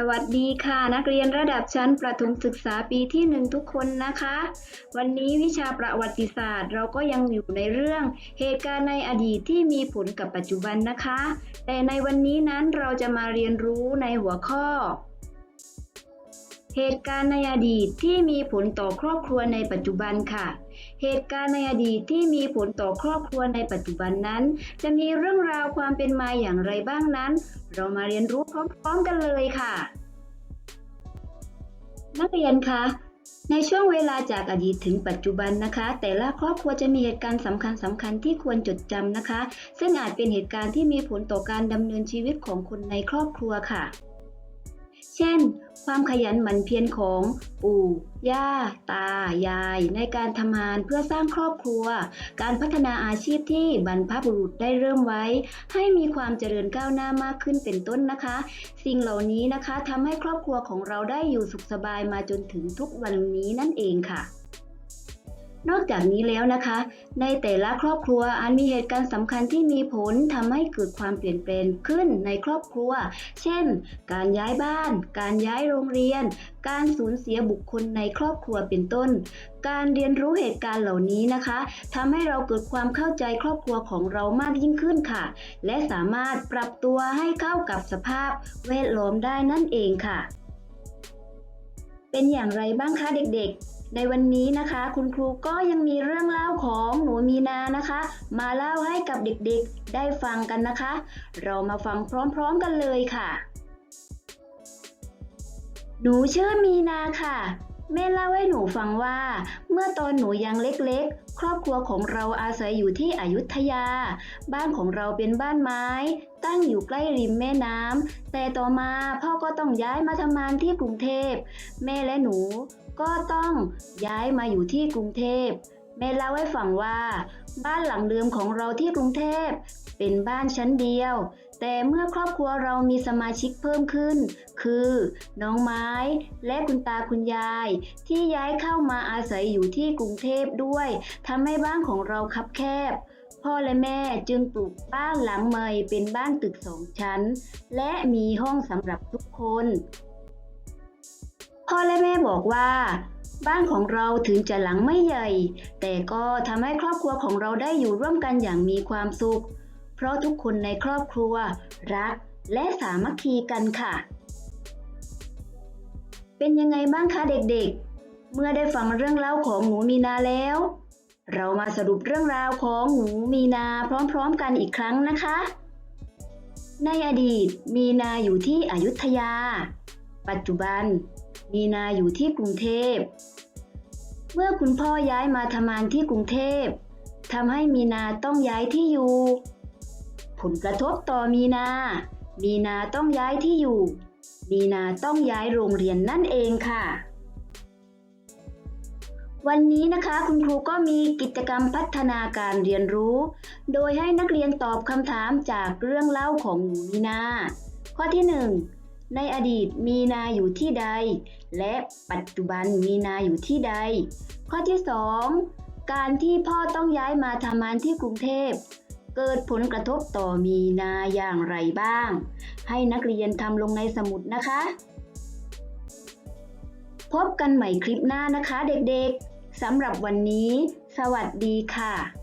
สวัสดีค่ะ นักเรียนระดับชั้นประถมศึกษาปีที่หนึ่งทุกคนนะคะ วันนี้วิชาประวัติศาสตร์ เราก็ยังอยู่ในเรื่องเหตุการณ์ในอดีตที่มีผลกับปัจจุบันนะคะ แต่ในวันนี้นั้นเราจะมาเรียนรู้ในหัวข้อ เหตุการณ์ในอดีตที่มีผลต่อครอบครัวในปัจจุบันค่ะ เหตุการณ์ในอดีตที่มีผลต่อครอบครัวในปัจจุบันนั้น จะมีเรื่องราวความเป็นมาอย่างไรบ้างนั้น เรามาเรียนรู้พร้อมๆกันเลยค่ะ นักเรียนคะในช่วงเวลาจากอดีตถึงปัจจุบันนะคะ แต่ละครอบครัวจะมีเหตุการณ์สำคัญสำคัญๆที่ควรจดจำนะคะ ซึ่งอาจเป็นเหตุการณ์ที่มีผลต่อการดำเนินชีวิตของคนในครอบครัวค่ะ เช่น ความขยันหมั่นเพียรของปู่ย่า ตา ยาย ในการทำงานเพื่อสร้างครอบครัว การพัฒนาอาชีพที่บรรพบุรุษได้เริ่มไว้ ให้มีความเจริญก้าวหน้ามากขึ้นเป็นต้นนะคะ สิ่งเหล่านี้นะคะทำให้ครอบครัวของเราได้อยู่สุขสบายมาจนถึงทุกวันนี้นั่นเองค่ะ นอกจากนี้แล้วนะคะ ในแต่ละครอบครัวอาจมีเหตุการณ์สำคัญที่มีผลทำให้เกิดความเปลี่ยนแปลงขึ้นในครอบครัว เช่น การย้ายบ้าน การย้ายโรงเรียน การสูญเสียบุคคลในครอบครัวเป็นต้น การเรียนรู้เหตุการณ์เหล่านี้นะคะทำให้เราเกิดความเข้าใจครอบครัวของเรามากยิ่งขึ้นค่ะ และสามารถปรับตัวให้เข้ากับสภาพแวดล้อมได้นั่นเองค่ะ เป็นอย่างไรบ้างคะเด็กๆ ในวันนี้นะคะ คุณครูก็ยังมีเรื่องเล่าของหนูมีนานะคะ มาเล่าให้กับเด็กๆได้ฟังกันนะคะ เรามาฟังพร้อมๆกันเลยค่ะ หนูชื่อมีนาค่ะแม่เล่าให้หนูฟังว่า เมื่อตอนหนูยังเล็กๆ ครอบครัวของเราอาศัยอยู่ที่อยุธยา บ้านของเราเป็นบ้านไม้ ตั้งอยู่ใกล้ริมแม่น้ำแต่ต่อมาพ่อก็ต้องย้ายมาทำงานที่กรุงเทพ แม่และหนู ก็ต้องย้ายมาอยู่ที่กรุงเทพแม่เล่าให้ฟังว่า บ้านหลังเดิมของเราที่กรุงเทพเป็นบ้านชั้นเดียว แต่เมื่อครอบครัวเรามีสมาชิกเพิ่มขึ้น คือ น้องไม้และคุณตาคุณยาย ที่ย้ายเข้ามาอาศัยอยู่ที่กรุงเทพด้วยทำให้บ้านของเราคับแคบ พ่อและแม่จึงปลูกบ้านหลังใหม่เป็นบ้านตึกสองชั้น และมีห้องสำหรับทุกคน พ่อและแม่บอกว่า บ้านของเราถึงจะหลังไม่ใหญ่ แต่ก็ทำให้ครอบครัวของเราได้อยู่ร่วมกันอย่างมีความสุข เพราะทุกคนในครอบครัว รักและสามัคคีกันค่ะ เป็นยังไงบ้างคะเด็กๆ เมื่อได้ฟังเรื่องเล่าของหนูมีนาแล้ว เรามาสรุปเรื่องราวของหนูมีนาพร้อมๆกันอีกครั้งนะคะ ในอดีตมีนาอยู่ที่อยุธยา ปัจจุบัน มีนาอยู่ที่กรุงเทพ เมื่อคุณพ่อย้ายมาทำงานที่กรุงเทพทำให้มีนาต้องย้ายที่อยู่ ผลกระทบต่อมีนา มีนาต้องย้ายที่อยู่ มีนาต้องย้ายโรงเรียนนั่นเองค่ะ วันนี้นะคะคุณครูก็มีกิจกรรมพัฒนาการเรียนรู้ โดยให้นักเรียนตอบคำถามจากเรื่องเล่าของหนูมีนา ข้อที่ 1 ในอดีตมีนาอยู่ที่ใด และปัจจุบันมีนาอยู่ที่ใด ข้อที่ 2 การที่พ่อต้องย้ายมาทำงานที่กรุงเทพ เกิดผลกระทบต่อมีนาอย่างไรบ้าง ให้นักเรียนทำลงในสมุดนะคะ พบกันใหม่คลิปหน้านะคะเด็กๆสำหรับวันนี้ สวัสดีค่ะ